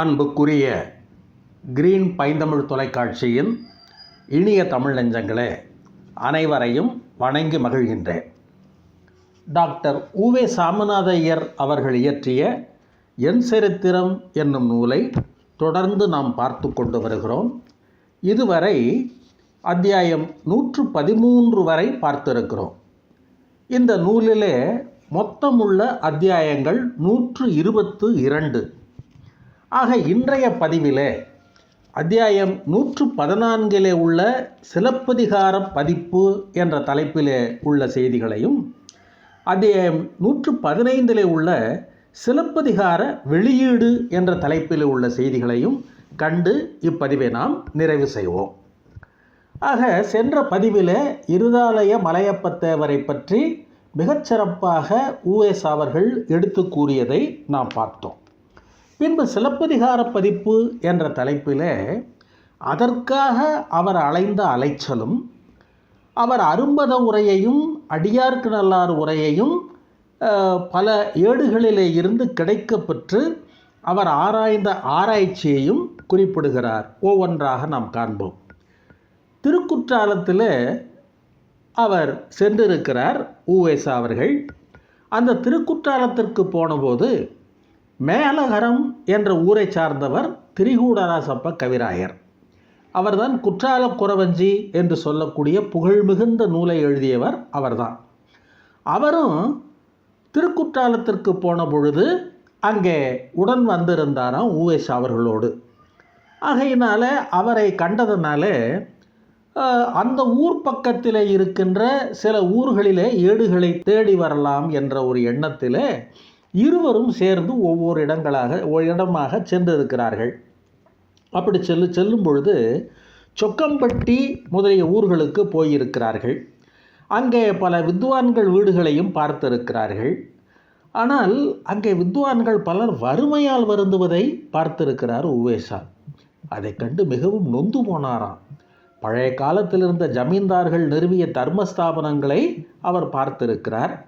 அன்புக்குரிய கிரீன் பைந்தமிழ் தொலைக்காட்சியின் இனிய தமிழ் நெஞ்சங்களே அனைவரையும் வணங்கி மகிழ்கின்றேன். டாக்டர் உவே சாமிநாத ஐயர் அவர்கள் இயற்றிய என் சரித்திரம் என்னும் நூலை தொடர்ந்து நாம் பார்த்து கொண்டு வருகிறோம். இதுவரை அத்தியாயம் நூற்று பதிமூன்று வரை பார்த்திருக்கிறோம். இந்த நூலிலே மொத்தமுள்ள அத்தியாயங்கள் நூற்று இருபத்து இரண்டு. ஆக இன்றைய பதிவிலே அத்தியாயம் நூற்று பதினான்கிலே உள்ள சிலப்பதிகார பதிப்பு என்ற தலைப்பிலே உள்ள செய்திகளையும் அத்தியாயம் நூற்று பதினைந்திலே உள்ள சிலப்பதிகார வெளியீடு என்ற தலைப்பில் உள்ள செய்திகளையும் கண்டு இப்பதிவை நாம் நிறைவு செய்வோம். ஆக சென்ற பதிவில் இருதாலய மலையப்பத்தேவரை பற்றி மிகச்சிறப்பாக ஊஎஸ் அவர்கள் எடுத்து கூறியதை நாம் பார்த்தோம். பின்பு சிலப்பதிகார பதிப்பு என்ற தலைப்பிலே அதற்காக அவர் அலைந்த அலைச்சலும் அவர் அரும்பத உரையையும் அடியார்க்கு நல்லார் உரையையும் பல ஏடுகளிலே இருந்து கிடைக்கப்பெற்று அவர் ஆராய்ந்த ஆராய்ச்சியையும் குறிப்பிடுகிறார். ஒவ்வொன்றாக நாம் காண்போம். திருக்குற்றாலத்தில் அவர் சென்றிருக்கிறார் ஊவேசா அவர்கள். அந்த திருக்குற்றாலத்திற்கு போனபோது மேலகரம் என்ற ஊரை சார்ந்தவர் திரிகூடராசப்ப கவிராயர். அவர்தான் குற்றால குறவஞ்சி என்று சொல்லக்கூடிய புகழ்மிகுந்த நூலை எழுதியவர் அவர்தான். அவரும் திருக்குற்றாலத்திற்கு போன பொழுது அங்கே உடன் வந்திருந்தாராம் ஊவேஷ் அவர்களோடு. ஆகையினால அவரை கண்டதுனால அந்த ஊர் பக்கத்தில் இருக்கின்ற சில ஊர்களிலே ஏடுகளை தேடி வரலாம் என்ற ஒரு எண்ணத்தில் இருவரும் சேர்ந்து ஒவ்வொரு இடங்களாக இடமாக சென்றிருக்கிறார்கள். அப்படி செல்லு செல்லும் பொழுது சொக்கம்பட்டி முதலிய ஊர்களுக்கு போயிருக்கிறார்கள். அங்கே பல வித்வான்கள் வீடுகளையும் பார்த்திருக்கிறார்கள். ஆனால் அங்கே வித்வான்கள் பலர் வறுமையால் வருந்துவதை பார்த்திருக்கிறார் உவேசா. அதை கண்டு மிகவும் நொந்து போனாராம். பழைய காலத்தில் இருந்த ஜமீன்தார்கள் நிறுவிய தர்மஸ்தாபனங்களை அவர் பார்த்திருக்கிறார்.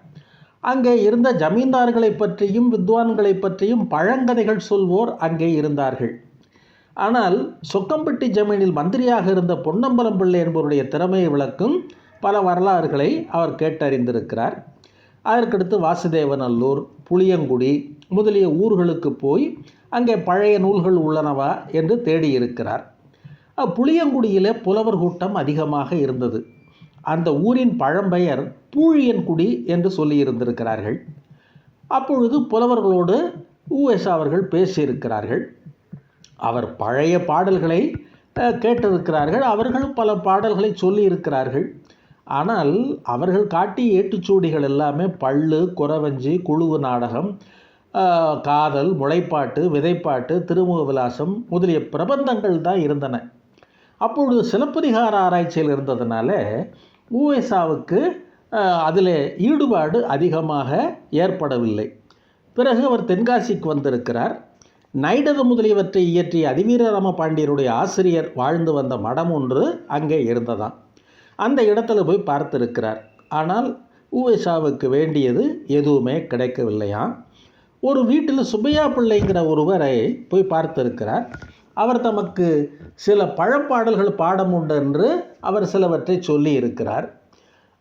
அங்கே இருந்த ஜமீன்தார்களை பற்றியும் வித்வான்களை பற்றியும் பழங்கதைகள் சொல்வோர் அங்கே இருந்தார்கள். ஆனால் சொக்கம்பட்டி ஜமீனில் மந்திரியாக இருந்த பொன்னம்பலம் பிள்ளை என்பவருடைய திறமையை விளக்கும் பல வரலாறுகளை அவர் கேட்டறிந்திருக்கிறார். அதற்கடுத்து வாசுதேவநல்லூர் புளியங்குடி முதலிய ஊர்களுக்கு போய் அங்கே பழைய நூல்கள் உள்ளனவா என்று தேடியிருக்கிறார். புளியங்குடியிலே புலவர் கூட்டம் அதிகமாக இருந்தது. அந்த ஊரின் பழம்பெயர் பூழியன்குடி என்று சொல்லியிருந்திருக்கிறார்கள் அப்பொழுது புலவர்களோடு ஊஎஸ் அவர்கள் பேசியிருக்கிறார்கள். அவர் பழைய பாடல்களை கேட்டிருக்கிறார்கள். அவர்களும் பல பாடல்களை சொல்லியிருக்கிறார்கள். ஆனால் அவர்கள் காட்டிய ஏட்டுச்சூடிகள் எல்லாமே பள்ளு குறவஞ்சி குழுவு நாடகம் காதல் முளைப்பாட்டு விதைப்பாட்டு திருமுக விலாசம் முதலிய பிரபந்தங்கள் தான் இருந்தன. அப்பொழுது சிலப்பதிகார ஆராய்ச்சியில் இருந்ததுனால ஊஎஸ்ஆவுக்கு அதில் ஈடுபாடு அதிகமாக ஏற்படவில்லை. பிறகு அவர் தென்காசிக்கு வந்திருக்கிறார். நைடது முதலியவற்றை இயற்றிய அதிவீரராம பாண்டியருடைய ஆசிரியர் வாழ்ந்து வந்த மடம் ஒன்று அங்கே இருந்ததாம். அந்த இடத்துல போய் பார்த்திருக்கிறார். ஆனால் ஊஎஸ்ஆவுக்கு வேண்டியது எதுவுமே கிடைக்கவில்லையாம் ஒரு வீட்டில் சுப்பையா பிள்ளைங்கிற ஒருவரை போய் பார்த்திருக்கிறார். அவர் தமக்கு சில பழப்பாடல்கள் பாடம் உண்டு என்று அவர் சிலவற்றை சொல்லி இருக்கிறார்.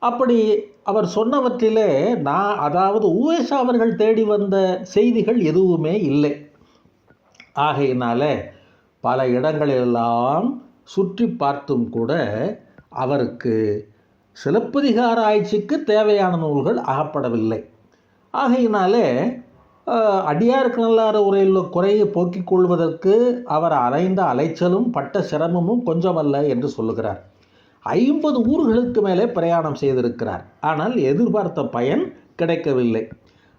அப்படி அவர் சொன்னவற்றிலே நான் அதாவது ஊவேசா அவர்கள் தேடி வந்த செய்திகள் எதுவுமே இல்லை. ஆகையினால பல இடங்களெல்லாம் சுற்றி பார்த்தும் கூட அவருக்கு சிலப்பதிகார ஆய்ச்சிக்கு தேவையான நூல்கள் அகப்படவில்லை. ஆகையினாலே அடியாருக்கு நல்லார உரையில் குறையை போக்கிக் கொள்வதற்கு அவர் அலைந்த அலைச்சலும் பட்ட சிரமமும் கொஞ்சமல்ல என்று சொல்லுகிறார். ஐம்பது ஊர்களுக்கு மேலே பிரயாணம் செய்திருக்கிறார். ஆனால் எதிர்பார்த்த பயன் கிடைக்கவில்லை.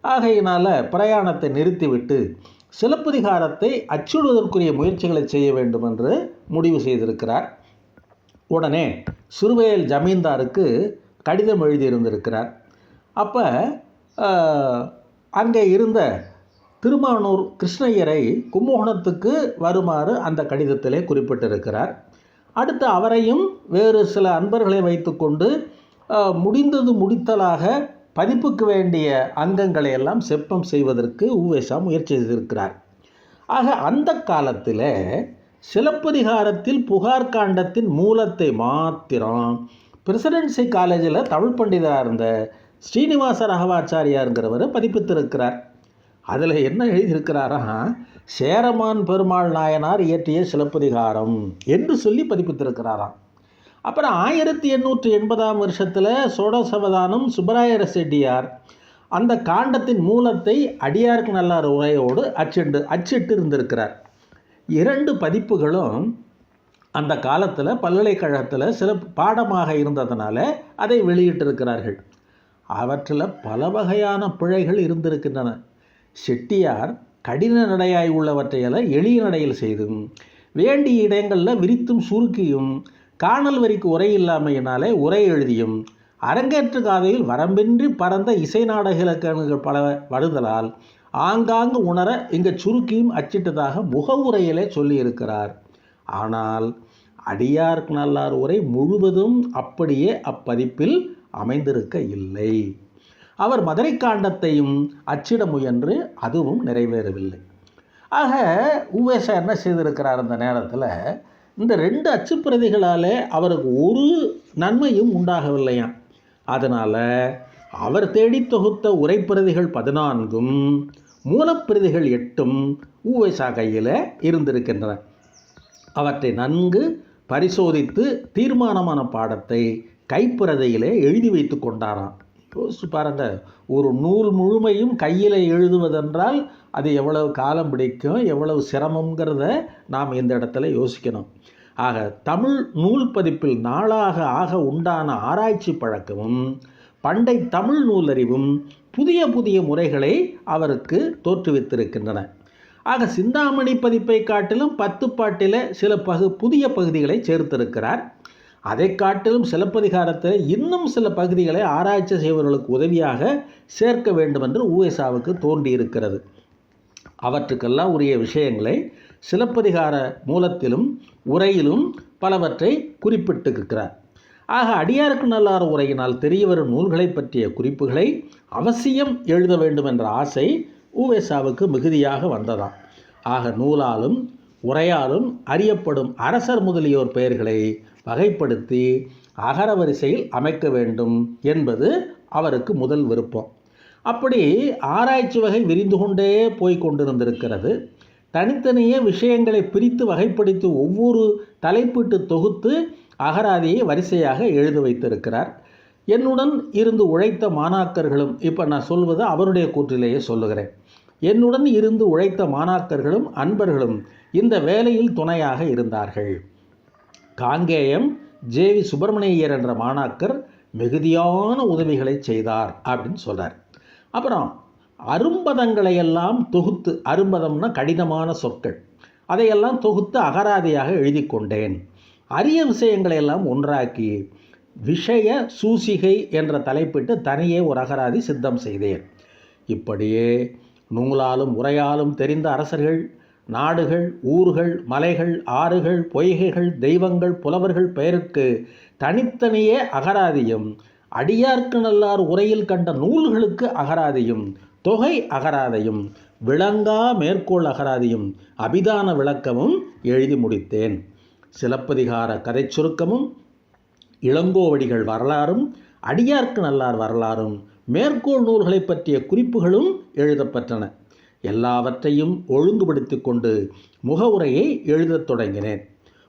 ஆகையினால பிரயாணத்தை நிறுத்திவிட்டு சிலப்பதிகாரத்தை அச்சுடுவதற்குரிய முயற்சிகளை செய்ய வேண்டும் என்று முடிவு செய்திருக்கிறார். உடனே சிறுவயல் ஜமீன்தாருக்கு கடிதம் எழுதியிருந்திருக்கிறார். அப்போ அங்கே இருந்த திருமானூர் கிருஷ்ணய்யரை கும்பகோணத்துக்கு வருமாறு அந்த கடிதத்திலே குறிப்பிட்டிருக்கிறார். அடுத்து அவரையும் வேறு சில அன்பர்களை வைத்துக்கொண்டு முடிந்தது முடித்தலாக பதிப்புக்கு வேண்டிய அங்கங்களை எல்லாம் செப்பம் செய்வதற்கு உவேசா முயற்சி செய்திருக்கிறார். ஆக அந்த காலத்தில் சிலப்பதிகாரத்தில் புகார் காண்டத்தின் மூலத்தை மாத்திரம் பிரசிடென்சி காலேஜில் தமிழ் பண்டிதராக இருந்த ஸ்ரீனிவாச ராகவாச்சாரியாருங்கிறவர் பதிப்பித்திருக்கிறார். அதில் என்ன எழுதியிருக்கிறாரா சேரமான் பெருமாள் நாயனார் இயற்றிய சிலப்பதிகாரம் என்று சொல்லி பதிப்பித்திருக்கிறாராம். அப்புறம் ஆயிரத்தி எண்ணூற்றி எண்பதாம் வருஷத்தில் சோடசவதானம் சுப்பராயர செட்டியார் அந்த காண்டத்தின் மூலத்தை அடியாருக்கு நல்லார் உரையோடு அச்சிட்டு அச்சிட்டு இருந்திருக்கிறார் இரண்டு பதிப்புகளும் அந்த காலத்தில் பல்கலைக்கழகத்தில் சில பாடமாக இருந்ததுனால அதை வெளியிட்டிருக்கிறார்கள். அவற்றில் பல வகையான பிழைகள் இருந்திருக்கின்றன. செட்டியார் கடின நடையாய் உள்ளவற்றையெல்லாம் எளிய நடையில் செய்தும் வேண்டிய இடங்களில் விரித்தும் சுருக்கியும் காணல் வரிக்கு உரை இல்லாமையினாலே உரை எழுதியும் அரங்கேற்று காதையில் வரம்பின்றி பறந்த இசை நாடக இலக்கணங்கள் பல வருதலால் ஆங்காங்கு உணர இங்கு சுருக்கியும் அச்சிட்டதாக முகவுரையிலே சொல்லியிருக்கிறார். ஆனால் அடியார் நல்லார் உரை முழுவதும் அப்படியே அப்பதிப்பில் அமைந்திருக்க இல்லை. அவர் மதுரை காண்டத்தையும் அச்சிட முயன்று அதுவும் நிறைவேறவில்லை. ஆக உவேசா என்ன செய்திருக்கிறார் அந்த நேரத்தில் இந்த ரெண்டு அச்சுப்பிரதிகளாலே அவருக்கு ஒரு நன்மையும் உண்டாகவில்லையாம். அதனால் அவர் தேடி தொகுத்த உரைப்பிரதிகள் பதினான்கும் மூலப்பிரதிகள் எட்டும் ஊவேசா கையில் இருந்திருக்கின்றன. அவற்றை நன்கு பரிசோதித்து தீர்மானமான பாடத்தை கைப்பிரதையிலே எழுதி வைத்து கொண்டாராம். யோசிச்சு பாருங்க. ஒரு நூல் முழுமையும் கையில் எழுதுவதென்றால் அது எவ்வளவு காலம் பிடிக்கும் எவ்வளவு சிரமங்கிறத நாம் இந்த இடத்துல யோசிக்கணும். ஆக தமிழ் நூல் பதிப்பில் நாளாக ஆக உண்டான ஆராய்ச்சி பழக்கமும் பண்டை தமிழ் நூலறிவும் புதிய புதிய முறைகளை அவருக்கு தோற்றுவித்திருக்கின்றன. ஆக சிந்தாமணி பதிப்பை காட்டிலும் பத்து பாட்டில சில பகு புதிய பகுதிகளை சேர்த்திருக்கிறார். அதை காட்டிலும் சிலப்பதிகாரத்தில் இன்னும் சில பகுதிகளை ஆராய்ச்சி செய்வர்களுக்கு உதவியாக சேர்க்க வேண்டும் என்று ஊஎசாவுக்கு தோன்றியிருக்கிறது. அவற்றுக்கெல்லாம் உரிய விஷயங்களை சிலப்பதிகார மூலத்திலும் உரையிலும் பலவற்றை குறிப்பிட்டிருக்கிறார். ஆக அடியாருக்கு நல்லார் உரையினால் தெரியவரும் நூல்களை பற்றிய குறிப்புகளை அவசியம் எழுத வேண்டும் என்ற ஆசை ஊவேசாவுக்கு மிகுதியாக வந்ததாம். ஆக நூலாலும் உரையாலும் அறியப்படும் அரசர் முதலியோர் பெயர்களை வகைப்படுத்தி அகர வரிசையில் அமைக்க வேண்டும் என்பது அவருக்கு முதல் விருப்பம். அப்படி ஆராய்ச்சி வகை விரிந்து கொண்டே போய் கொண்டிருந்திருக்கிறது. தனித்தனியே விஷயங்களை பிரித்து வகைப்படுத்தி ஒவ்வொரு தலைப்பிட்டு தொகுத்து அகராதியை வரிசையாக எழுதி வைத்திருக்கிறார். என்னுடன் இருந்து உழைத்த மாணாக்கர்களும் இப்போ நான் சொல்வது அவருடைய கூற்றிலேயே சொல்லுகிறேன். என்னுடன் இருந்து உழைத்த மாணாக்கர்களும் அன்பர்களும் இந்த வேலையில் துணையாக இருந்தார்கள். காங்கேயம் ஜேவி சுப்பிரமணியர் என்ற மாணாக்கர் மிகுதியான உதவிகளை செய்தார் அப்படின்னு சொல்கிறார் அப்புறம் அரும்பதங்களை எல்லாம் தொகுத்து அரும்பதம்னா கடினமான சொற்கள். அதையெல்லாம் தொகுத்து அகராதியாக எழுதி கொண்டேன். அரிய விஷயங்களை எல்லாம் ஒன்றாக்கி விஷய சூசிகை என்ற தலைப்பிட்டு தனியே ஒரு அகராதி சித்தம் செய்தேன். இப்படியே நூலாலும் உரையாலும் தெரிந்த அரசர்கள் நாடுகள் ஊர்கள் மலைகள் ஆறுகள் பொய்கைகள் தெய்வங்கள் புலவர்கள் பெயருக்கு தனித்தனியே அகராதியும் அடியார்க்கு நல்லார் உரையில் கண்ட நூல்களுக்கு அகராதியும் தொகை அகராதையும் விளங்கா மேற்கோள் அகராதியும் அபிதான விளக்கமும் எழுதி முடித்தேன். சிலப்பதிகார கதை சுருக்கமும் இளங்கோவடிகள் வரலாறும் அடியார்க்கு நல்லார் வரலாறும் மேற்கோள் நூல்களை பற்றிய குறிப்புகளும் எழுதப்பட்டன எல்லாவற்றையும் ஒழுங்குபடுத்தி கொண்டு முகவுரையை எழுதத் தொடங்கினேன்.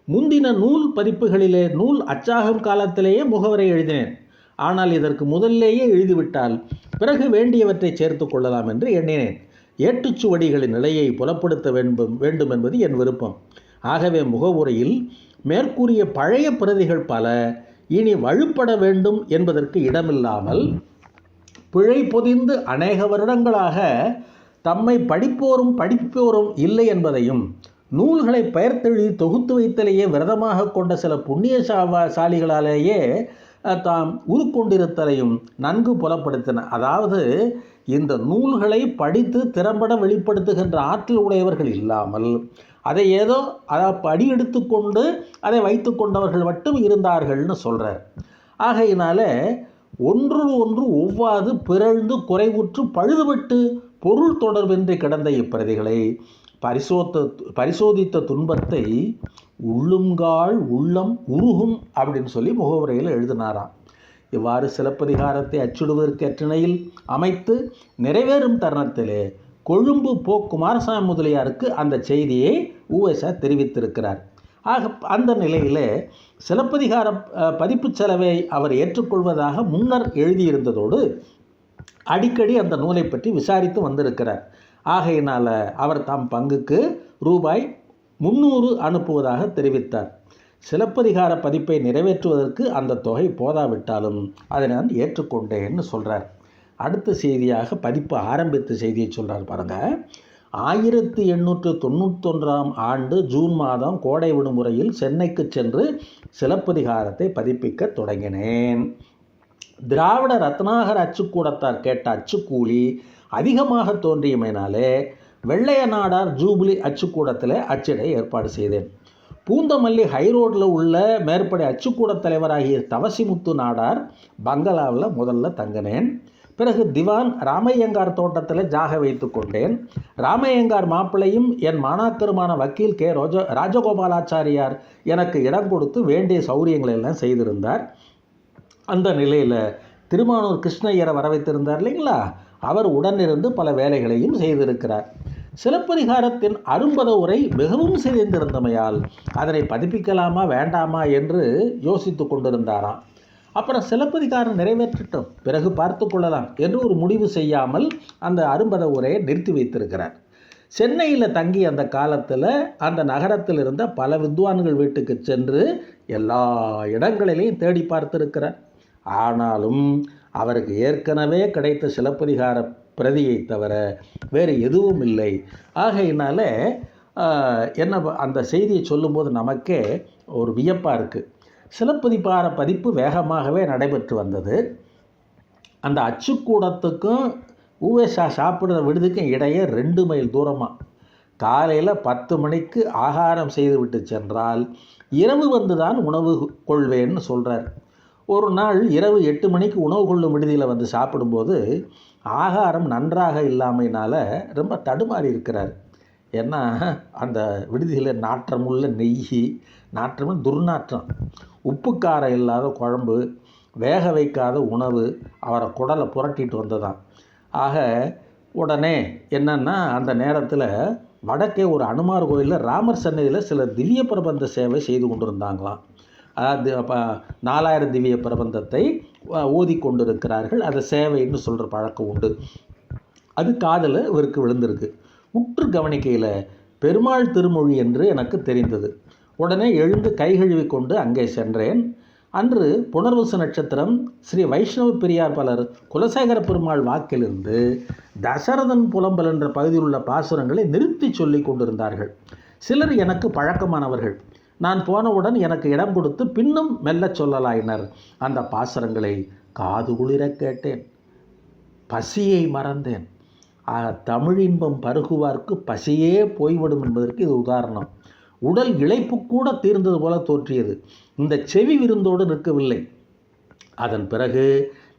முந்தின நூல் பதிப்புகளிலே நூல் அச்சாகும் காலத்திலேயே முகவரை எழுதினேன். ஆனால் இதற்கு முதலிலேயே எழுதிவிட்டால் பிறகு வேண்டியவற்றை சேர்த்து கொள்ளலாம் என்று எண்ணினேன். ஏட்டுச்சுவடிகளின் நிலையை புலப்படுத்த வேண்டும் வேண்டும் என்பது என் விருப்பம். ஆகவே முகவுரையில் மேற்கூறிய பழைய பிரதிகள் பல இனி வலுப்பட வேண்டும் என்பதற்கு இடமில்லாமல் பிழை பொதிந்து அநேக வருடங்களாக தம்மை படிப்போரும் படிப்போரும் இல்லை என்பதையும் நூல்களை பெயர்த்தெழுதி தொகுத்து வைத்தலேயே விரதமாக கொண்ட சில புண்ணிய சாவா சாலிகளாலேயே தாம் உருக்கொண்டிருத்தலையும் நன்கு புலப்படுத்தின. அதாவது இந்த நூல்களை படித்து திறம்பட வெளிப்படுத்துகின்ற ஆற்றல் உடையவர்கள் இல்லாமல் அதை ஏதோ அதை படி எடுத்துக்கொண்டு அதை வைத்து கொண்டவர்கள் மட்டும் இருந்தார்கள்னு சொல்கிறார் ஆகையினால ஒன்று ஒன்று ஒவ்வாது பிறழ்ந்து குறைவுற்று பழுதுபட்டு பொருள் தொடர்பின்றி கிடந்த இப்பிரதிகளை பரிசோத்த பரிசோதித்த துன்பத்தை உள்ளுங்கால் உள்ளம் உருகும் அப்படின்னு சொல்லி முகவுரையில் எழுதினாராம். இவ்வாறு சிலப்பதிகாரத்தை அச்சிடுவதற்கு நிலையில் அமைத்து நிறைவேறும் தருணத்திலே கொழும்பு போ குமாரசாமி முதலியாருக்கு அந்த செய்தியை ஊஎஸ்ஆ தெரிவித்திருக்கிறார். ஆக அந்த நிலையில் சிலப்பதிகார பதிப்பு பதிப்புச் செலவை அவர் ஏற்றுக்கொள்வதாக முன்னர் எழுதியிருந்ததோடு அடிக்கடி அந்த நூலை பற்றி விசாரித்து வந்திருக்கிறார். ஆகையினால் அவர் தம் பங்குக்கு ரூபாய் முந்நூறு அனுப்புவதாக தெரிவித்தார். சிலப்பதிகார பதிப்பை நிறைவேற்றுவதற்கு அந்த தொகை போதாவிட்டாலும் அதை நான் ஏற்றுக்கொண்டேன்னு சொல்கிறார் அடுத்த செய்தியாக பதிப்பு ஆரம்பித்த செய்தியை சொல்கிறார் பாருங்க. ஆயிரத்தி எண்ணூற்று தொண்ணூத்தொன்றாம் ஆண்டு ஜூன் மாதம் கோடை விடுமுறையில் சென்னைக்கு சென்று சிலப்பதிகாரத்தை பதிப்பிக்க தொடங்கினேன். திராவிட ரத்னாகர் அச்சுக்கூடத்தார் கேட்ட அச்சுக்கூலி அதிகமாக தோன்றியமையினாலே வெள்ளைய நாடார் ஜூபிலி அச்சுக்கூடத்தில் அச்சிட ஏற்பாடு செய்தேன். பூந்தமல்லி ஹைரோட்டில் உள்ள மேற்படி அச்சுக்கூட தலைவராகிய தவசிமுத்து நாடார் பங்களாவில் முதல்ல தங்கினேன். பிறகு திவான் ராமையங்கார் தோட்டத்தில் ஜாக வைத்து கொண்டேன். ராமையங்கார் மாப்பிள்ளையும் என் மாணாக்கருமான வக்கீல் கே. ரோஜ ராஜகோபாலாச்சாரியார் எனக்கு இடம் கொடுத்து வேண்டிய சௌரியங்களை எல்லாம் செய்திருந்தார். அந்த நிலையில் திருமானூர் கிருஷ்ணய்யரை வர வைத்திருந்தார் இல்லைங்களா? அவர் உடனிருந்து பல வேலைகளையும் செய்திருக்கிறார். சிலப்பதிகாரத்தின் அரும்பத உரை மிகவும் சிதைந்திருந்தமையால் அதனை பதிப்பிக்கலாமா வேண்டாமா என்று யோசித்து கொண்டிருந்தாராம். அப்புறம் சிலப்பதிகாரம் நிறைவேற்றட்டும் பிறகு பார்த்து கொள்ளலாம் என்று ஒரு முடிவு செய்யாமல் அந்த அரும்பத உரையை நிறுத்தி வைத்திருக்கிறார். சென்னையில் தங்கி அந்த காலத்தில் அந்த நகரத்தில் இருந்த பல வித்வான்கள் வீட்டுக்கு சென்று எல்லா இடங்களிலையும் தேடி பார்த்திருக்கிறார். ஆனாலும் அவருக்கு ஏற்கனவே கிடைத்த சிலப்பதிகார பிரதியை தவிர வேறு எதுவும் இல்லை. ஆகையினால என்ன ப- அந்த செய்தியை சொல்லும்போது நமக்கே ஒரு வியப்பாக இருக்குது சிலப்பதிகார பதிப்பு வேகமாகவே நடைபெற்று வந்தது. அந்த அச்சுக்கூடத்துக்கும் ஊஎஸ்ஆ சாப்பிட்ற விடுதிக்கும் இடையே ரெண்டு மைல் தூரமாக காலையில் பத்து மணிக்கு ஆகாரம் செய்துவிட்டு சென்றால் இரவு வந்து தான் உணவு கொள்வேன்னு சொல்கிறார் ஒரு நாள் இரவு எட்டு மணிக்கு உணவு கொள்ளும் விடுதியில் வந்து சாப்பிடும்போது ஆகாரம் நன்றாக இல்லாமையினால் ரொம்ப தடுமாறி இருக்கிறார். ஏன்னா அந்த விடுதியில் நாற்றமுள்ள நெய் நாற்றமும் துர்நாற்றம். உப்பு காரம் இல்லாத குழம்பு வேக வைக்காத உணவு அவரை குடலை புரட்டிட்டு வந்ததாம். ஆக உடனே என்னென்னா அந்த நேரத்தில் வடக்கே ஒரு அனுமார் கோயிலில் ராமர் சன்னதியில் சில திவ்ய பிரபந்த சேவை செய்து கொண்டிருந்தாங்களாம். அதாவது நாலாயிரம் திவ்ய பிரபந்தத்தை ஓதி கொண்டிருக்கிறார்கள். அதை சேவைன்னு சொல்கிற பழக்கம் உண்டு. அது காதில் இவருக்கு விழுந்திருக்கு. உற்று கவனிக்கையில் பெருமாள் திருமொழி என்று எனக்கு தெரிந்தது. உடனே எழுந்து கைகழுவி கொண்டு அங்கே சென்றேன். அன்று புனர்வசு நட்சத்திரம் ஸ்ரீ வைஷ்ணவ பெரியார் பலர் குலசேகர பெருமாள் வாக்கிலிருந்து தசரதன் புலம்பல் என்ற பகுதியில் உள்ள பாசுரங்களை நிறுத்தி சொல்லிக் கொண்டிருந்தார்கள். சிலர் எனக்கு பழக்கமானவர்கள். நான் போனவுடன் எனக்கு இடம் கொடுத்து பின்னும் மெல்லச் சொல்லலாயினர். அந்த பாசுரங்களை காது குளிர கேட்டேன். பசியை மறந்தேன். தமிழின்பம் தமிழ் இன்பம் பருகுவார்க்கு பசியே போய்விடும் என்பதற்கு இது உதாரணம். உடல் இழைப்பு கூட தீர்ந்தது போல தோற்றியது இந்த செவி விருந்தோடு நிற்கவில்லை. அதன் பிறகு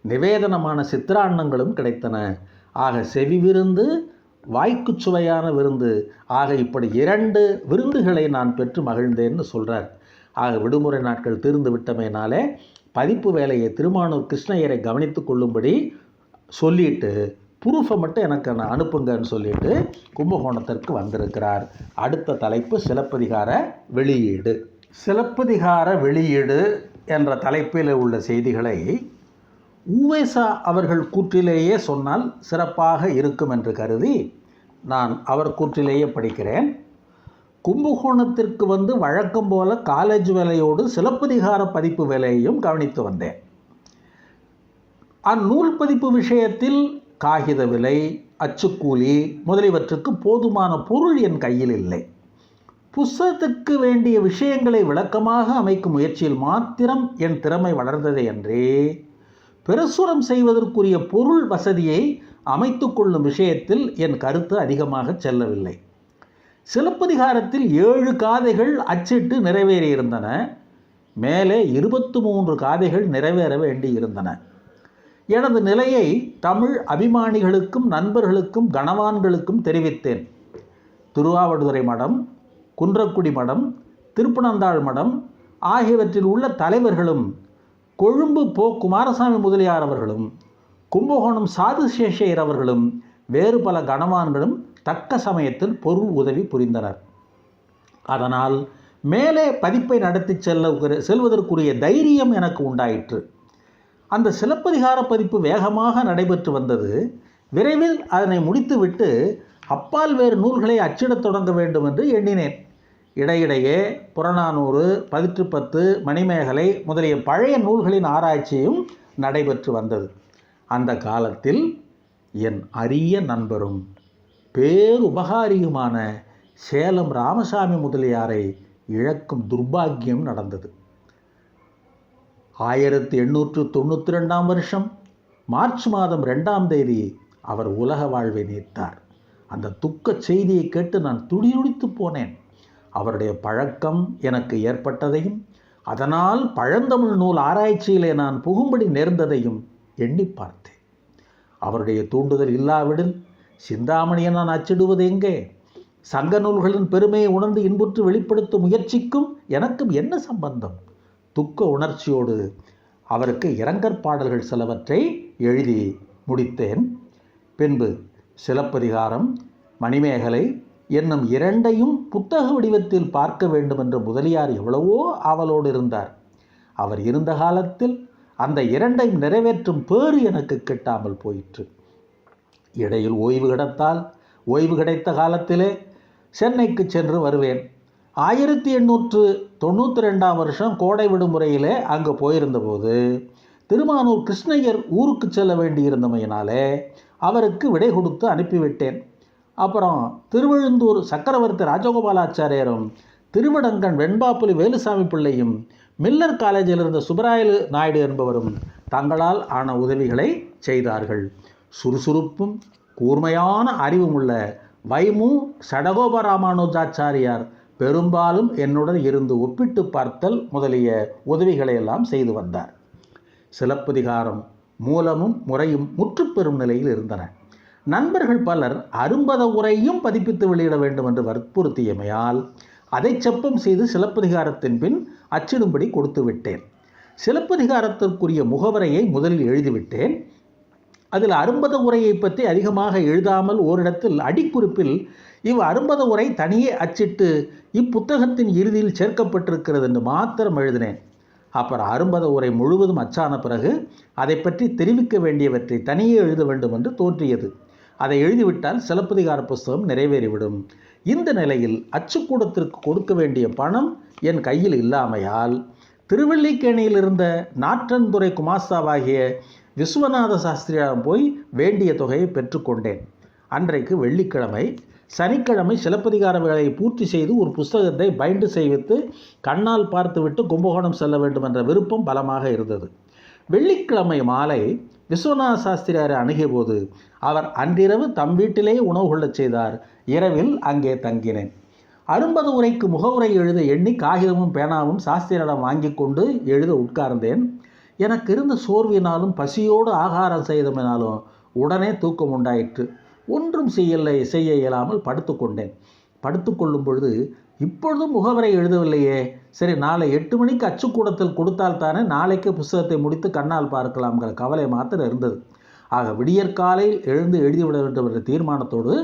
நிவேதனமான சித்திராண்ணங்களும் கிடைத்தன. ஆக செவி விருந்து வாய்க்கு சுவையான விருந்து. ஆக இப்படி இரண்டு விருந்துகளை நான் பெற்று மகிழ்ந்தேன்னு சொல்கிறார் ஆக விடுமுறை நாட்கள் தீர்ந்து விட்டமையினாலே பதிப்பு வேலையை திருமானூர் கிருஷ்ணய்யரை கவனித்து கொள்ளும்படி சொல்லிட்டு ப்ரூஃபை மட்டும் எனக்கு நான் அனுப்புங்கன்னு சொல்லிட்டு கும்பகோணத்திற்கு வந்திருக்கிறார். அடுத்த தலைப்பு சிலப்பதிகார வெளியீடு. சிலப்பதிகார வெளியீடு என்ற தலைப்பில் உள்ள செய்திகளை உவேசா அவர்கள் கூற்றிலேயே சொன்னால் சிறப்பாக இருக்கும் என்று கருதி நான் அவர் கூற்றிலேயே படிக்கிறேன். கும்பகோணத்திற்கு வந்து வழக்கம் போல காலேஜ் வேலையோடு சிலப்பதிகார பதிப்பு வேலையையும் கவனித்து வந்தேன். அந்நூல் பதிப்பு விஷயத்தில் காகித விலை அச்சுக்கூலி முதலியவற்றுக்கு போதுமான பொருள் என் கையில் இல்லை. புஸ்தகத்துக்கு வேண்டிய விஷயங்களை விளக்கமாக அமைக்கும் முயற்சியில் மாத்திரம் என் திறமை வளர்ந்ததே அன்றே பிரசுரம் செய்வதற்குரிய பொருள் வசதியை அமைத்து கொள்ளும் விஷயத்தில் என் கருத்து அதிகமாக செல்லவில்லை. சிலப்பதிகாரத்தில் ஏழு காதைகள் அச்சிட்டு நிறைவேறியிருந்தன மேலே இருபத்து மூன்று காதைகள் நிறைவேற வேண்டியிருந்தன எனது நிலையை தமிழ் அபிமானிகளுக்கும் நண்பர்களுக்கும் கனவான்களுக்கும் தெரிவித்தேன். திருவாவடுதுறை மடம் குன்றக்குடி மடம் திருப்பனந்தாள் மடம் ஆகியவற்றில் உள்ள தலைவர்களும் கொழும்பு போ குமாரசாமி முதலியார் அவர்களும் கும்பகோணம் சாதுசேஷையர் அவர்களும் வேறு பல கணவான்களும் தக்க சமயத்தில் பொருள் உதவி புரிந்தனர். அதனால் மேலே பதிப்பை நடத்தி செல்ல செல்வதற்குரிய தைரியம் எனக்கு உண்டாயிற்று. அந்த சிலப்பதிகார பதிப்பு வேகமாக நடைபெற்று வந்தது. விரைவில் அதனை முடித்துவிட்டு அப்பால் வேறு நூல்களை அச்சிடத் தொடங்க வேண்டும் என்று எண்ணினேன். இடையிடையே புறநானூறு பதிற்றுப்பத்து மணிமேகலை முதலிய பழைய நூல்களின் ஆராய்ச்சியும் நடைபெற்று வந்தது. அந்த காலத்தில் என் அரிய நண்பரும் பேருபகாரியுமான சேலம் ராமசாமி முதலியாரை இழக்கும் துர்பாக்கியம் நடந்தது. ஆயிரத்தி எண்ணூற்று தொண்ணூற்றி ரெண்டாம் வருஷம் மார்ச் மாதம் ரெண்டாம் தேதி அவர் உலக வாழ்வை நீத்தார். அந்த துக்கச் செய்தியை கேட்டு நான் துடிதுடித்து போனேன். அவருடைய பழக்கம் எனக்கு ஏற்பட்டதையும் அதனால் பழந்தமிழ் நூல் ஆராய்ச்சியிலே நான் புகும்படி நேர்ந்ததையும் எண்ணி பார்த்தேன். அவருடைய தூண்டுதல் இல்லாவிடில் சிந்தாமணியை நான் அச்சிடுவது எங்கே? சங்க நூல்களின் பெருமையை உணர்ந்து இன்புற்று வெளிப்படுத்தும் முயற்சிக்கும் எனக்கும் என்ன சம்பந்தம்? துக்க உணர்ச்சியோடு அவருக்கு இரங்கற் பாடல்கள் சிலவற்றை எழுதி முடித்தேன். பின்பு சிலப்பதிகாரம் மணிமேகலை என்னும் இரண்டையும் புத்தக வடிவத்தில் பார்க்க வேண்டும் என்று முதலியார் எவ்வளவோ ஆவலோடு இருந்தார். அவர் இருந்த காலத்தில் அந்த இரண்டையும் நிறைவேற்றும் பேறு எனக்கு கிட்டாமல் போயிற்று. இடையில் ஓய்வு கிடைத்தால் ஓய்வு கிடைத்த காலத்திலே சென்னைக்கு சென்று வருவேன். ஆயிரத்தி எண்ணூற்று தொண்ணூற்றி ரெண்டாம் வருஷம் கோடை விடுமுறையிலே அங்கே போயிருந்தபோது திருமானூர் கிருஷ்ணய்யர் ஊருக்கு செல்ல வேண்டியிருந்தமையினாலே அவருக்கு விடை கொடுத்து அனுப்பிவிட்டேன். அப்புறம் திருவெழுந்தூர் சக்கரவர்த்தி ராஜகோபாலாச்சாரியரும் திருமடங்கன் வெண்பாப்புலி வேலுசாமி பிள்ளையும் மில்லர் காலேஜில் இருந்த சுப்பராயலு நாயுடு என்பவரும் தங்களால் ஆன உதவிகளை செய்தார்கள். சுறுசுறுப்பும் கூர்மையான அறிவும் உள்ள வைமு சடகோப ராமானுஜாச்சாரியார் பெரும்பாலும் என்னுடன் இருந்து ஒப்பிட்டு பார்த்தல் முதலிய உதவிகளை எல்லாம் செய்து வந்தார். சிலப்பதிகாரம் மூலமும் முறையும் முற்றுப்பெறும் நிலையில் இருந்தன. நண்பர்கள் பலர் அரும்பத உரையும் பதிப்பித்து வெளியிட வேண்டும் என்று வற்புறுத்தியமையால் அதை செப்பம் செய்து சிலப்பதிகாரத்தின் பின் அச்சிடும்படி கொடுத்து விட்டேன் சிலப்பதிகாரத்திற்குரிய முகவரையை முதலில் எழுதிவிட்டேன். அதில் அரும்பத உரையை பற்றி அதிகமாக எழுதாமல் ஓரிடத்தில் அடிக்குறிப்பில் இவ் அரும்பத உரை தனியே அச்சிட்டு இப்புத்தகத்தின் இறுதியில் சேர்க்கப்பட்டிருக்கிறது என்று மாத்திரம் எழுதினேன். அப்புறம் அரும்பத உரை முழுவதும் அச்சான பிறகு அதை பற்றி தெரிவிக்க வேண்டியவற்றை தனியே எழுத வேண்டும் என்று தோன்றியது. அதை எழுதிவிட்டால் சிலப்பதிகார புஸ்தகம் நிறைவேறிவிடும். இந்த நிலையில் அச்சுக்கூடத்திற்கு கொடுக்க வேண்டிய பணம் என் கையில் இல்லாமையால் திருவள்ளிக்கேணியில் இருந்த நாற்றன்துறை குமாஸ்தாவாகிய விஸ்வநாத சாஸ்திரியாரம் போய் வேண்டிய தொகையை பெற்றுக்கொண்டேன் அன்றைக்கு வெள்ளிக்கிழமை சனிக்கிழமை சிலப்பதிகார வேலையை பூர்த்தி செய்து ஒரு புஸ்தகத்தை பைண்டு செய்வித்து கண்ணால் பார்த்துவிட்டு கும்பகோணம் செல்ல வேண்டும் என்ற விருப்பம் பலமாக இருந்தது. வெள்ளிக்கிழமை மாலை விஸ்வநாத சாஸ்திரியாரை அணுகிய போது அவர் அன்றிரவு தம் வீட்டிலேயே உணவு கொள்ளச் செய்தார். இரவில் அங்கே தங்கினேன். அரும்பது உரைக்கு முகவுரை எழுத எண்ணி காகிதமும் பேனாவும் சாஸ்திரியிடம் வாங்கி கொண்டு எழுத உட்கார்ந்தேன். எனக்கு இருந்த சோர்வினாலும் பசியோடு ஆகாரம் செய்தமினாலும் உடனே தூக்கம் உண்டாயிற்று. ஒன்றும் செய்யலை செய்ய இயலாமல் படுத்துக்கொண்டேன் படுத்துக்கொள்ளும் பொழுது இப்பொழுதும் முகவரை எழுதவில்லையே. சரி நாளை எட்டு மணிக்கு அச்சுக்கூடத்தில் கொடுத்தால் தானே நாளைக்கு புஸ்தகத்தை முடித்து கண்ணால் பார்க்கலாம்ங்கிற கவலை மாத்திரம் இருந்தது. ஆக விடியற்காலையில் எழுந்து எழுதிவிட வேண்டும் என்ற தீர்மானத்தோடு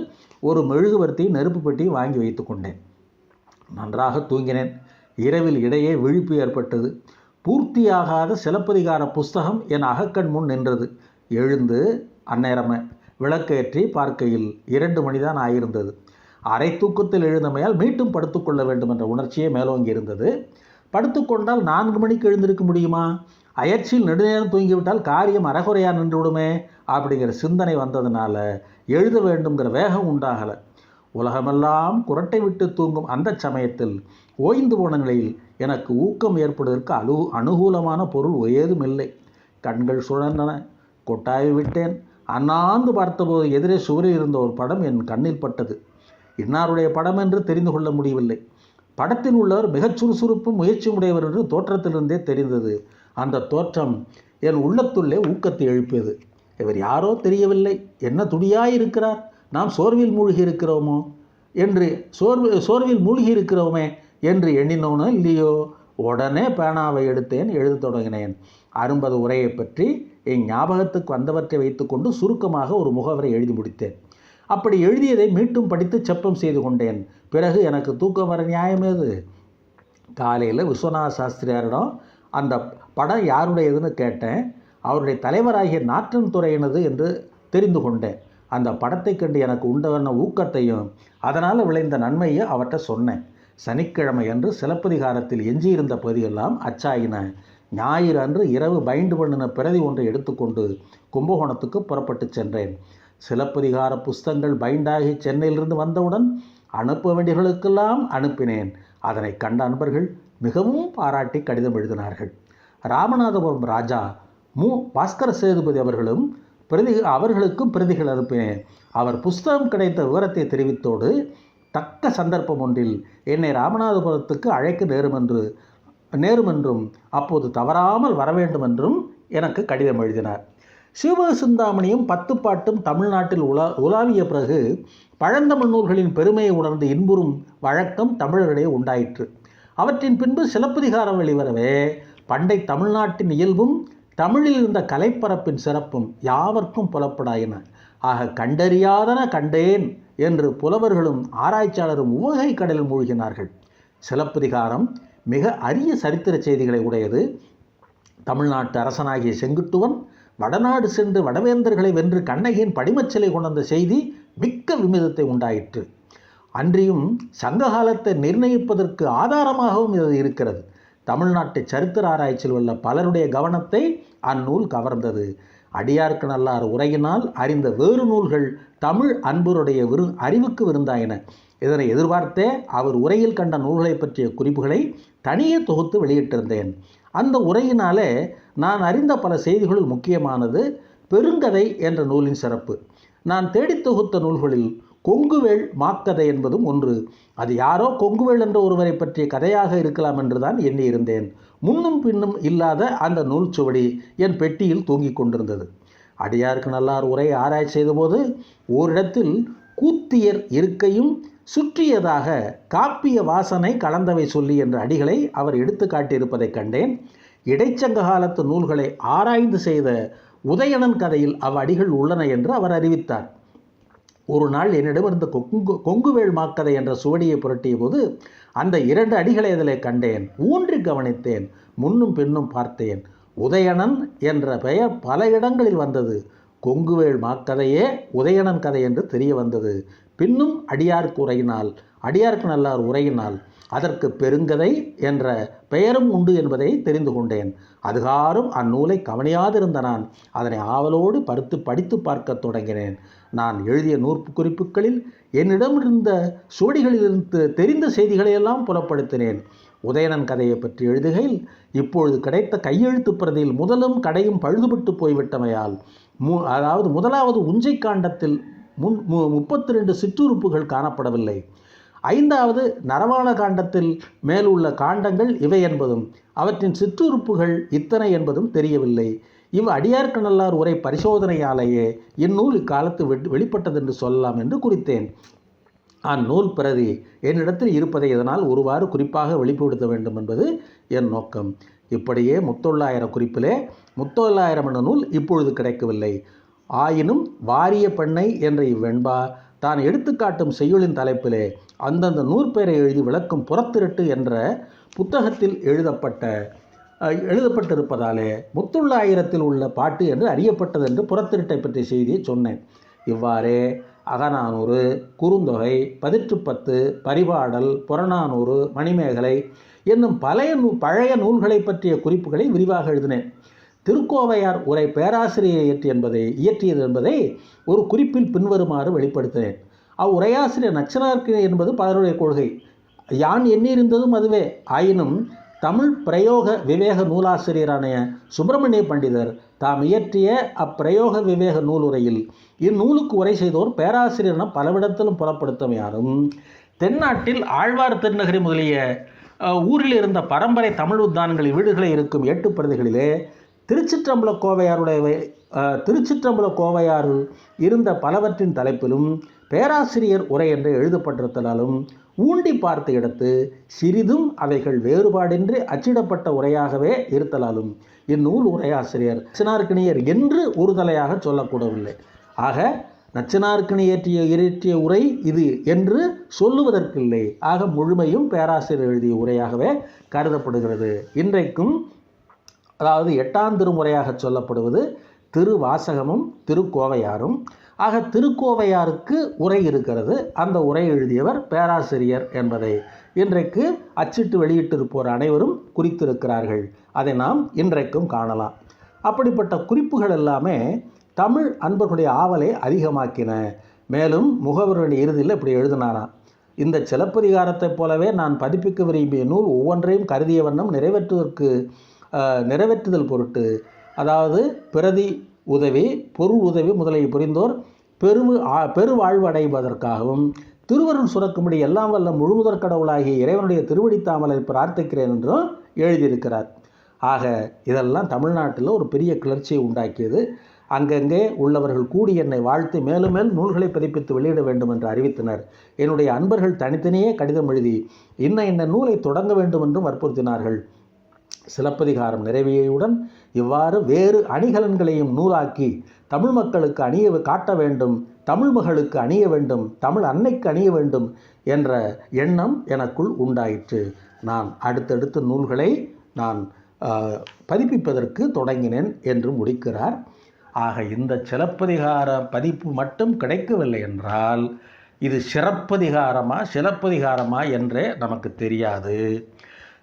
ஒரு மெழுகுவர்த்தியை நெருப்பு பெட்டியை வாங்கி வைத்து கொண்டேன். நன்றாக தூங்கினேன். இரவில் இடையே விழிப்பு ஏற்பட்டது. பூர்த்தியாகாத சிலப்பதிகார புஸ்தகம் என் அகக்கண் முன் நின்றது. எழுந்து அந்நேரமே விளக்கேற்றி பார்க்கையில் இரண்டு மணிதான் ஆகியிருந்தது அரை தூக்கத்தில் எழுந்தமையால் மீண்டும் படுத்துக்கொள்ள வேண்டும் என்ற உணர்ச்சியே மேலோங்கி இருந்தது. படுத்துக்கொண்டால் நான்கு மணிக்கு எழுந்திருக்க முடியுமா? அயற்சியில் நெடுநேரம் தூங்கிவிட்டால் காரியம் அறகுறையாக நின்றுவிடுமே அப்படிங்கிற சிந்தனை வந்ததுனால எழுத வேண்டுங்கிற வேகம் உண்டாகலை. உலகமெல்லாம் குரட்டை விட்டு தூங்கும் அந்த சமயத்தில் ஓய்ந்து போன நிலையில் எனக்கு ஊக்கம் ஏற்படுவதற்கு அலு அனுகூலமான பொருள் ஏதும் இல்லை. கண்கள் சுழன்றன கொட்டாய் விட்டேன். அண்ணாந்து பார்த்தபோது எதிரே சுவரில் இருந்த ஒரு படம் என் கண்ணில் பட்டது. இன்னாருடைய படம் என்று தெரிந்து கொள்ள முடியவில்லை. படத்தில் உள்ளவர் மிகச் சுறுசுறுப்பும் முயற்சி உடையவர் என்று தோற்றத்திலிருந்தே தெரிந்தது. அந்த தோற்றம் என் உள்ளத்துள்ளே ஊக்கத்தை எழுப்பியது. இவர் யாரோ தெரியவில்லை. என்ன துடியாயிருக்கிறார்? நாம் சோர்வில் மூழ்கி இருக்கிறோமோ என்று சோர்வு சோர்வில் மூழ்கி இருக்கிறோமே என்று எண்ணினோனோ இல்லையோ? உடனே பேனாவை எடுத்தேன் எழுதத் தொடங்கினேன். அரும்பது உரையை பற்றி என் ஞாபகத்துக்கு வந்தவற்றை வைத்துக்கொண்டு சுருக்கமாக ஒரு முகவரை எழுதி முடித்தேன். அப்படி எழுதியதை மீண்டும் படித்து செப்பம் செய்து கொண்டேன். பிறகு எனக்கு தூக்கம் வர நியாயம் ஏது காலையில் விஸ்வநாத சாஸ்திரியாரிடம் அந்த படம் யாருடையதுன்னு கேட்டேன். அவருடைய தலைவராகிய நாற்றன் துறையினது என்று தெரிந்து கொண்டேன். அந்த படத்தை கண்டு எனக்கு உண்டான ஊக்கத்தையும் அதனால் விளைந்த நன்மையை அவர்கிட்ட சொன்னேன். சனிக்கிழமை அன்று சிலப்பதிகாரத்தில் எஞ்சியிருந்த பகுதியெல்லாம் அச்சாயின. ஞாயிறு அன்று இரவு பைண்டு பண்ணின பிரதி ஒன்றை எடுத்துக்கொண்டு கும்பகோணத்துக்கு புறப்பட்டு சென்றேன். சிலப்பதிகார புஸ்தங்கள் பைண்டாகி சென்னையிலிருந்து வந்தவுடன் அனுப்ப வேண்டியவர்களுக்கெல்லாம் அனுப்பினேன். அதனை கண்ட அன்பர்கள் மிகவும் பாராட்டி கடிதம் எழுதினார்கள். ராமநாதபுரம் ராஜா மு. பாஸ்கர சேதுபதி அவர்களும் பிரதி அவர்களுக்கும் பிரதிகள் அனுப்பினேன். அவர் புஸ்தகம் கிடைத்த விவரத்தை தெரிவித்தோடு தக்க சந்தர்ப்பம் ஒன்றில் என்னை ராமநாதபுரத்துக்கு அழைக்க நேருமென்று நேருமென்றும் அப்போது தவறாமல் வர வேண்டுமென்றும் எனக்கு கடிதம் எழுதினார். சிவக சிந்தாமணியும் பத்து பாட்டும் தமிழ்நாட்டில் உலா உலாவிய பிறகு பழந்தமிழ் நூல்களின் பெருமையை உணர்ந்து இன்புறும் வழக்கம் தமிழர்களிடையே உண்டாயிற்று. அவற்றின் பின்பு சிலப்பதிகாரம் வெளிவரவே பண்டை தமிழ்நாட்டின் இயல்பும் தமிழில் இருந்த கலைப்பரப்பின் சிறப்பும் யாவர்க்கும் புலப்படாயின. ஆக கண்டறியாதன கண்டேன் என்று புலவர்களும் ஆராய்ச்சியாளரும் உவகை கடலில் மூழ்கினார்கள். சிலப்பதிகாரம் மிக அரிய சரித்திர செய்திகளை உடையது தமிழ்நாட்டு அரசனாகிய செங்குட்டுவன் வடநாடு சென்று வடவேந்தர்களை வென்று கண்ணகியின் படிமச்சிலை கொண்ட செய்தி மிக்க விமிதத்தை உண்டாயிற்று. அன்றியும் சங்ககாலத்தை நிர்ணயிப்பதற்கு ஆதாரமாகவும் இது இருக்கிறது. தமிழ்நாட்டு சரித்திர ஆராய்ச்சியில் உள்ள பலருடைய கவனத்தை அந்நூல் கவர்ந்தது. அடியார்க்கு நல்லார் உரையினால் அறிந்த வேறு நூல்கள் தமிழ் அன்பருடைய விரு அறிவுக்கு விருந்தாயின. இதனை எதிர்பார்த்தே அவர் உரையில் கண்ட நூல்களை பற்றிய குறிப்புகளை தனியே தொகுத்து வெளியிட்டிருந்தேன். அந்த உரையினாலே நான் அறிந்த பல செய்திகளுள் முக்கியமானது பெருங்கதை என்ற நூலின் சிறப்பு. நான் தேடித் தொகுத்த நூல்களில் கொங்குவேள் மாக்கதை என்பதும் ஒன்று. அது யாரோ கொங்குவேள் என்ற ஒருவரை பற்றிய கதையாக இருக்கலாம் என்று தான் எண்ணியிருந்தேன். முன்னும் பின்னும் இல்லாத அந்த நூல் சுவடி என் பெட்டியில் தூங்கிக் கொண்டிருந்தது. அடியாருக்கு நல்லார் உரை ஆராய்ச்சி செய்தபோது ஓரிடத்தில் கூத்தியர் இருக்கையும் சுற்றியதாக காப்பிய வாசனை கலந்தவை சொல்லி என்ற அடிகளை அவர் எடுத்து காட்டியிருப்பதைக் கண்டேன். இடைச்சங்க காலத்து நூல்களை ஆராய்ந்து செய்த உதயணன் கதையில் அவ்வடிகள் உள்ளன என்று அவர் அறிவித்தார். ஒரு நாள் என்னிடமிருந்த கொங்கு கொங்குவேள் மாக்கதை என்ற சுவடியை புரட்டிய போது அந்த இரண்டு அடிகளை அதில் கண்டேன். ஊன்றி கவனித்தேன் முன்னும் பின்னும் பார்த்தேன். உதயணன் என்ற பெயர் பல இடங்களில் வந்தது. கொங்குவேள் மாக்கதையே உதயணன் கதை என்று தெரிய வந்தது. பின்னும் அடியார்க்கு உரையினால் அடியார்க்கு நல்லார் உரையினால் அதற்கு பெருங்கதை என்ற பெயரும் உண்டு என்பதை தெரிந்து கொண்டேன். அதுகாரும் அந்நூலை கவனியாதிருந்த நான் அதனை ஆவலோடு பருத்து படித்து பார்க்க தொடங்கினேன். நான் எழுதிய நூற்பு குறிப்புகளில் என்னிடம் இருந்த சுவடிகளிலிருந்து தெரிந்த செய்திகளையெல்லாம் புலப்படுத்தினேன். உதயணன் கதையை பற்றி எழுதுகையில் இப்பொழுது கிடைத்த கையெழுத்து பிரதியில் முதலும் கடையும் பழுதுபட்டு போய்விட்டமையால் மு அதாவது முதலாவது உஞ்சை காண்டத்தில் முன் மு முப்பத்தி ரெண்டு சிற்றுறுப்புகள் காணப்படவில்லை. ஐந்தாவது நரவாண காண்டத்தில் மேலுள்ள காண்டங்கள் இவை என்பதும் அவற்றின் சிற்றுறுப்புகள் இத்தனை என்பதும் தெரியவில்லை. இவ் அடியார்க்கு உரை பரிசோதனையாலேயே இந்நூல் இக்காலத்து வெளிப்பட்டது வெளிப்பட்டதென்று சொல்லலாம் என்று குறித்தேன். அந்நூல் பிரதி என்னிடத்தில் இருப்பதை இதனால் ஒருவாறு குறிப்பாக வெளிப்படுத்த வேண்டும் என்பது என் நோக்கம். இப்படியே முத்தொள்ளாயிரம் குறிப்பிலே முத்தொள்ளாயிரம் என்ற நூல் இப்பொழுது கிடைக்கவில்லை. ஆயினும் வாரிய பெண்ணை என்ற இவ்வெண்பா தான் எடுத்துக்காட்டும் செய்யுளின் தலைப்பிலே அந்தந்த நூற்பெயரை எழுதி விளக்கும் புறத்திருட்டு என்ற புத்தகத்தில் எழுதப்பட்ட எழுதப்பட்டிருப்பதாலே முத்துள்ளாயிரத்தில் உள்ள பாட்டு என்று அறியப்பட்டது என்று புறத்திருட்டை பற்றிய செய்தியை சொன்னேன். இவ்வாறே அகநானூறு குறுந்தொகை பதிற்றுப்பத்து பரிபாடல் புறநானூறு மணிமேகலை என்னும் பழைய நூ பழைய நூல்களை பற்றிய குறிப்புகளை விரிவாக எழுதினேன். திருக்கோவையார் உரை பேராசிரியர் இயற்றி என்பதை இயற்றியது என்பதை ஒரு குறிப்பில் பின்வருமாறு வெளிப்படுத்தினேன். அவ்வுரையாசிரியர் நச்சனார்க்கு என்பது பலருடைய கொள்கை. யான் எண்ணியிருந்ததும் அதுவே. ஆயினும் தமிழ் பிரயோக விவேக நூலாசிரியரான சுப்பிரமணிய பண்டிதர் தாம் இயற்றிய அப்பிரயோக விவேக நூலுரையில் இந்நூலுக்கு உரை செய்தோர் பேராசிரியர் என பலவிடத்திலும் புலப்படுத்தமையாரும் தென்னாட்டில் ஆழ்வார் திருநகரி முதலிய ஊரில் இருந்த பரம்பரை தமிழ் உத்தானங்களின் வீடுகளில் இருக்கும் எட்டு பிரதிகளிலே திருச்சிற்றம்பல கோவையாருடைய திருச்சிற்றம்பல கோவையாறு இருந்த பலவற்றின் தலைப்பிலும் பேராசிரியர் உரை என்று எழுதப்பட்டிருத்தலாலும் ஊண்டி பார்த்த இடத்து சிறிதும் அவைகள் வேறுபாடின்றி அச்சிடப்பட்ட உரையாகவே இருத்தலாலும் இந்நூல் உரையாசிரியர் நச்சினார்க்கினியர் என்று ஒரு தலையாக சொல்லக்கூடவில்லை. ஆக நச்சினார்க்கினி இயற்றிய இயற்றிய உரை இது என்று சொல்லுவதற்கில்லை. ஆக முழுமையும் பேராசிரியர் எழுதிய உரையாகவே கருதப்படுகிறது. இன்றைக்கும் அதாவது எட்டாம் திருமுறையாக சொல்லப்படுவது திருவாசகமும் திருக்கோவையாரும். ஆக திருக்கோவையாருக்கு உரை இருக்கிறது. அந்த உரை எழுதியவர் பேராசிரியர் என்பதை இன்றைக்கு அச்சிட்டு வெளியிட்டிருப்போர் அனைவரும் குறித்திருக்கிறார்கள். அதை நாம் இன்றைக்கும் காணலாம். அப்படிப்பட்ட குறிப்புகள் எல்லாமே தமிழ் அன்பர்களுடைய ஆவலை அதிகமாக்கின. மேலும் முகவருடைய இறுதியில் இப்படி எழுதினாராம் இந்த சிலப்பதிகாரத்தைப் போலவே நான் பதிப்பிக்க விரும்பிய நூல் ஒவ்வொன்றையும் கருதிய வண்ணம் நிறைவேற்றுவதற்கு நிறைவேற்றுதல் பொருட்டு அதாவது பிரதி உதவி பொருள் உதவி முதலிய புரிந்தோர் பெருவு ஆ- பெருவாழ்வு அடைவதற்காகவும் திருவருள் சுரக்கும்படி எல்லாம் வல்ல முழுமுதற் கடவுளாகிய இறைவனுடைய திருவடித்தாமலை பிரார்த்திக்கிறேன் என்றும் எழுதியிருக்கிறார். ஆக இதெல்லாம் தமிழ்நாட்டில் ஒரு பெரிய கிளர்ச்சியை உண்டாக்கியது. அங்கங்கே உள்ளவர்கள் கூடி என்னை வாழ்த்து மேலும் மேல் நூல்களை பதிப்பித்து வெளியிட வேண்டும் என்று அறிவித்தனர். என்னுடைய அன்பர்கள் தனித்தனியே கடிதம் எழுதி இன்ன இன்ன நூலை தொடங்க வேண்டும் என்றும் வற்புறுத்தினார்கள். சிலப்பதிகாரம் நிறைவியையுடன் இவ்வாறு வேறு அணிகலன்களையும் நூலாக்கி தமிழ் மக்களுக்கு அணிய காட்ட வேண்டும் தமிழ் மகளுக்கு அணிய வேண்டும் தமிழ் அன்னைக்கு அணிய வேண்டும் என்ற எண்ணம் எனக்குள் உண்டாயிற்று. நான் அடுத்தடுத்த நூல்களை நான் பதிப்பிப்பதற்கு தொடங்கினேன் என்று முடிக்கிறார். ஆக இந்த சிலப்பதிகார பதிப்பு மட்டும் கிடைக்கவில்லை என்றால் இது சிறப்பதிகாரமா சிலப்பதிகாரமா என்றே நமக்கு தெரியாது.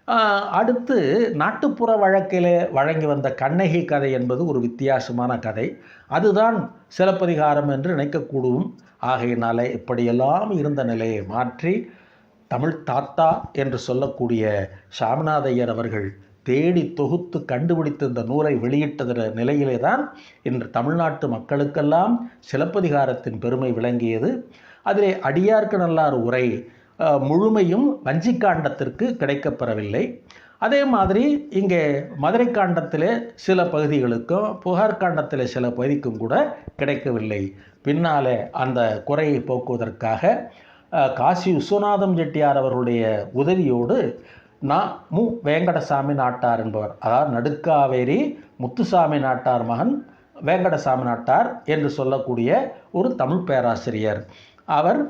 அடுத்து நாட்டுப்புற வழக்கில் வழங்கி வந்த கண்ணகி கதை என்பது ஒரு வித்தியாசமான கதை. அதுதான் சிலப்பதிகாரம் என்று நினைக்கக்கூடும். ஆகையினாலே இப்படியெல்லாம் இருந்த நிலையை மாற்றி தமிழ் தாத்தா என்று சொல்லக்கூடிய சாமிநாதையர் அவர்கள் தேடி தொகுத்து கண்டுபிடித்து இந்த நூலை வெளியிட்டத நிலையிலே தான் இன்று தமிழ்நாட்டு மக்களுக்கெல்லாம் சிலப்பதிகாரத்தின் பெருமை விளங்கியது. அதிலே அடியார்க்கு நல்லார் உரை முழுமையும் வஞ்சிக்காண்டத்திற்கு கிடைக்கப்பெறவில்லை. அதே மாதிரி இங்கே மதுரை காண்டத்தில் சில பகுதிகளுக்கும் புகார் காண்டத்தில் சில பகுதிக்கும் கூட கிடைக்கவில்லை. பின்னாலே அந்த குறையை போக்குவதற்காக காசி விஸ்வநாதம் செட்டியார் அவர்களுடைய உதவியோடு நான் மு. வேங்கடசாமி நாட்டார் என்பவர் அதாவது நடுக்காவேரி முத்துசாமி நாட்டார் மகன் வேங்கடசாமி நாட்டார் என்று சொல்லக்கூடிய ஒரு தமிழ் பேராசிரியர். அவர்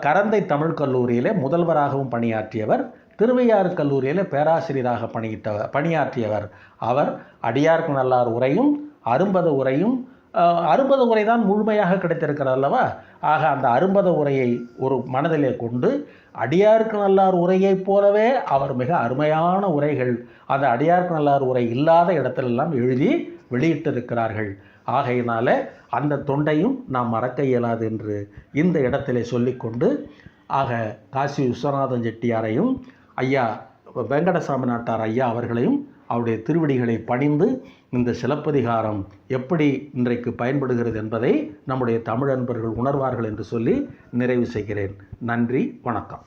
கரந்தை தமிழ் கல்லூரியிலே முதல்வராகவும் பணியாற்றியவர் திருவையாறு கல்லூரியில் பேராசிரியராக பணியிட்ட பணியாற்றியவர். அவர் அடியார்க்கு நல்லார் உரையும் அரும்பத உரையும் அஹ், அரும்பத உரை தான் முழுமையாக கிடைத்திருக்கிறது அல்லவா? ஆக அந்த அரும்பத உரையை ஒரு மனதிலே கொண்டு அடியார்க்கு நல்லார் உரையைப் போலவே அவர் மிக அருமையான உரைகள் அந்த அடியார்க்கு நல்லார் உரை இல்லாத இடத்திலெல்லாம் எழுதி வெளியிட்டிருக்கிறார்கள். ஆகையினால அந்த தொண்டையும் நாம் மறக்க இயலாது என்று இந்த இடத்திலே சொல்லிக்கொண்டு ஆக காசி விஸ்வநாதன் செட்டியாரையும் ஐயா வெங்கடசாமி நாட்டார் ஐயா அவர்களையும் அவருடைய திருவடிகளை பணிந்து இந்த சிலப்பதிகாரம் எப்படி இன்றைக்கு பயன்படுகிறது என்பதை நம்முடைய தமிழ் அன்பர்கள் உணர்வார்கள் என்று சொல்லி நிறைவு செய்கிறேன். நன்றி வணக்கம்.